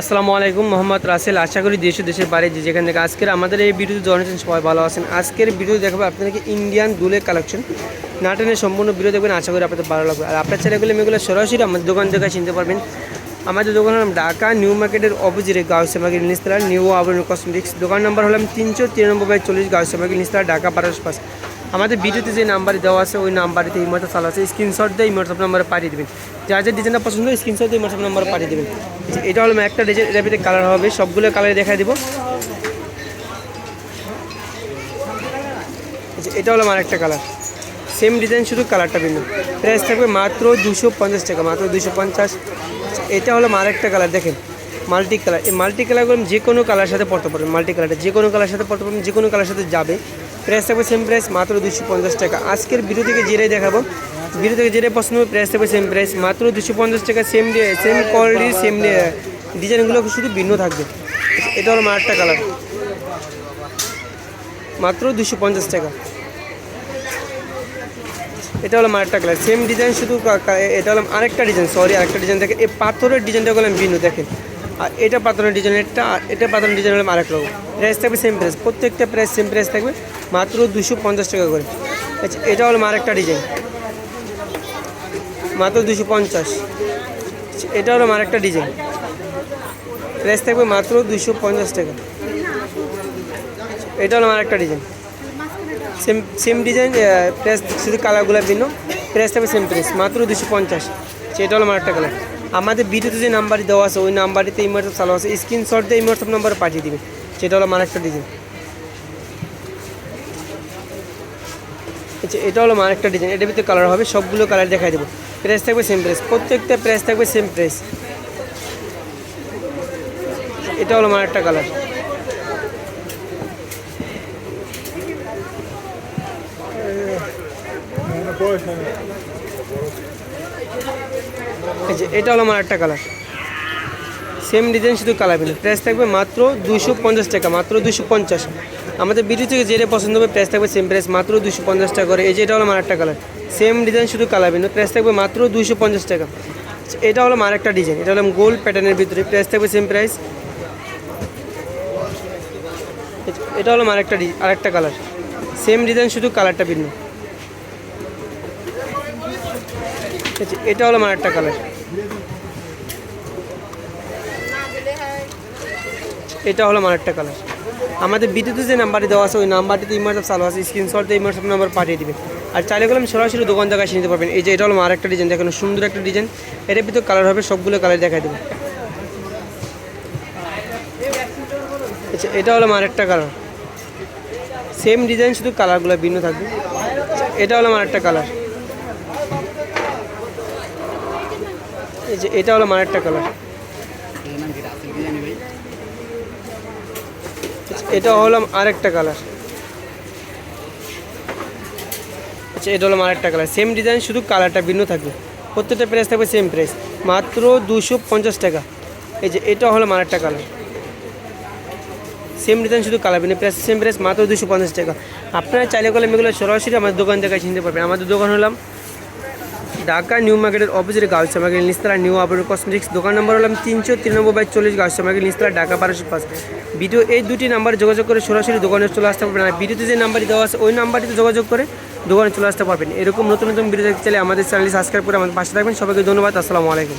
আসসালামু আলাইকুম, মোহাম্মদ রাসেল। আশা করি দেশ দেশের বাইরে যে যেখান থেকে আজকের আমাদের এই ভিডিওতে জানিয়েছেন সবাই ভালো আছেন। আজকের ভিডিও দেখাবো আপনাদেরকে ইন্ডিয়ান দুলের কালেকশন নাটনের সম্পূর্ণ ভিডিও দেখবেন, আশা করি আপনাদের ভালো লাগবে। আর আপনার ছেলেগুলো, মেয়েগুলো সরাসরি আমাদের দোকান থেকে চিনতে পারবেন। আমাদের দোকান হলাম ঢাকা নিউ মার্কেটের অপোজিটে Ghause market Nistara New Abaran Cosmetics দোকান নাম্বার হলাম তিনশো তিরানব্বই বাই চল্লিশ গাউসে মার্কেট নিস্তারা ঢাকা বারোশ পাঁচ আমাদের ভিডিওতে যে নাম্বার দেওয়া আছে, ওই নাম্বারেতে ইমোটা চালু আছে। স্ক্রিনশট দিয়ে ইমোটসঅপ নাম্বারে পাঠিয়ে দেবেন। যার যে ডিজাইনটা পছন্দ স্ক্রিনশট দিয়ে ইমোটসঅপ নাম্বারে পাঠিয়ে দেবেন। এটা হলো একটা ডিজাইন ভিতরে কালার হবে, সবগুলো কালারে দেখা দিব। এটা হলো আমার একটা কালার সেম ডিজাইন শুধু কালারটা ভিন্ন। প্রাইস থাকবে মাত্র দুশো পঞ্চাশ টাকা, মাত্র দুশো পঞ্চাশ। এটা হলো আমার একটা কালার দেখেন। মাল্টি কালার এই মাল্টি কালারগুলো যে কোনো কালার সাথে পড়তে পারবেন মাল্টি কালারটা যে কোনো কালার সাথে পড়তে পারবেন, যে কোনো কালার সাথে যাবে। প্রাইস থাকবে সেম প্রাইস মাত্র দুশো পঞ্চাশ টাকা। আজকের ভিডিও থেকে যেটাই দেখাবো ভিডিও থেকে যেটাই পছন্দ হবে প্রাইস থাকবে সেম প্রাইস মাত্র দুশো পঞ্চাশ টাকা সেম সেম কোয়ালিটি সেম ডিজাইনগুলো শুধু ভিন্ন থাকবে। এটা হলো আমার একটা কালার মাত্র দুশো পঞ্চাশ টাকা। এটা হলো আরেকটা কালার সেম ডিজাইন শুধু এটা হলো আরেকটা ডিজাইন সরি আরেকটা ডিজাইন দেখেন। এই পাথরের ডিজাইনটা হলো ভিন্ন, দেখেন। আর এটা পাথরের ডিজাইন এটা আর এটা পাথরের ডিজাইন হলো আরেক রকম প্রাইস থাকবে সেম প্রাইস প্রত্যেকটা প্রাইস সেম প্রাইস থাকবে মাত্র দুশো পঞ্চাশ টাকা করে। আচ্ছা এটা হলো আরেকটা ডিজাইন। মাত্র দুশো পঞ্চাশ। আচ্ছা, এটা হলো আরেকটা ডিজাইন। প্রাইস থাকবে মাত্র দুশো পঞ্চাশ টাকা। এটা হলো আরেকটা design. Same same design price শুধু কালারগুলো ভিন্ন। প্রাইস থাকবে সেম প্রাইস মাত্র দুশো পঞ্চাশ। সেটা হলো আমার একটা কালার আমাদের ভিডিওতে যে নাম্বারটি দেওয়া আছে, ওই নাম্বারটিতে ইমোটসঅপ চালু আছে। স্ক্রিনশট দিয়ে ইমোটসঅপ নাম্বারে পাঠিয়ে দিবে সেটা হলো আমার একটা ডিজাইন আচ্ছা এটা হলো আমার একটা ডিজাইন এটার ভিতরে কালার হবে, সবগুলো কালার দেখাই দেবো। প্রাইস থাকবে সেম প্রাইস প্রত্যেকটা প্রাইস থাকবে সেম প্রাইস এটা হলো আমার একটা কালার এই যে, এটা হলো আমার একটা কালার সেম ডিজাইন শুধু কালার পেলে প্রাইস থাকবে মাত্র দুশো পঞ্চাশ টাকা, মাত্র দুশো পঞ্চাশ। আমাদের ভিডিও থেকে যেটা পছন্দ হবে প্রাইস থাকবে সেম প্রাইস মাত্র দুশো পঞ্চাশ টাকা করে। এই যে, এটা হলো আমার একটা কালার সেম ডিজাইন শুধু কালার পেলে প্রাইস থাকবে মাত্র দুশো পঞ্চাশ টাকা। এটা হলো আমার একটা ডিজাইন এটা হলো গোল্ড প্যাটার্নের ভিতরে। প্রাইস থাকবে সেম প্রাইস এটা হলো আমার একটা আরেকটা কালার সেম ডিজাইন শুধু কালারটা ভিন্ন। আচ্ছা, এটা হলো আমার একটা কালার এটা হলো একটা কালার আমাদের বিদ্যুতে যে নাম্বারটি দেওয়া আছে ওই নাম্বারটিতে ইমার্সঅপ চালু আছে স্ক্রিনশট দিয়ে ইমার্সঅপ নাম্বার পাঠিয়ে দিবে। আর চাইলে গেলে আমি সরাসরি দোকান থেকে এসে নিতে পারবেন। এই যে এটা হলো আমার একটা ডিজাইন দেখেন সুন্দর একটা ডিজাইন এটার ভিতরে কালার হবে সবগুলো কালার দেখাই দেবে। আচ্ছা এটা হলো আমার একটা কালার সেম ডিজাইন শুধু কালারগুলো ভিন্ন থাকবে। এটা হলো আমার একটা কালার এই যে, এটা হলো একটা কালার এটা হলো আরেকটা কালার আচ্ছা এটা হলো আরেকটা কালার সেম ডিজাইন শুধু কালারটা ভিন্ন থাকবে। প্রত্যেকটা প্রাইস থাকবে সেম প্রাইস মাত্র দুশো পঞ্চাশ টাকা। এই যে, এটা হলো আরেকটা কালার সেম ডিজাইন শুধু কালার ভিন্ন প্রাইস সেম প্রাইস মাত্র দুশো পঞ্চাশ টাকা। আপনারা চাইলে করলে এগুলো সরাসরি আমাদের দোকান থেকে চিনতে পারবেন। আমাদের দোকান হলাম ঢাকা, নিউ মার্কেটের অপোজিটে Girls Market, Nistara, New Abaran Cosmetics. দোকান নম্বর হলাম তিনশো তিরানব্বই বাই চল্লিশ গার্লস মার্কেট, নিস্তারা, ঢাকা বারোশো পাঁচ ভিডিও এই দুটি নাম্বার যোগাযোগ করে সরাসরি দোকানে চলে আসতে পারবেন। আর ভিডিওতে যে নাম্বারটি দেওয়া আছে, ওই নাম্বারটিতে যোগাযোগ করে দোকানে চলে আসতে পারবেন। এরকম নতুন নতুন ভিডিও দেখতে চাইলে আমাদের চ্যানেলটি সাবস্ক্রাইব করে আমাদের পাশে থাকবেন। সবাইকে ধন্যবাদ। আসসালামু আলাইকুম।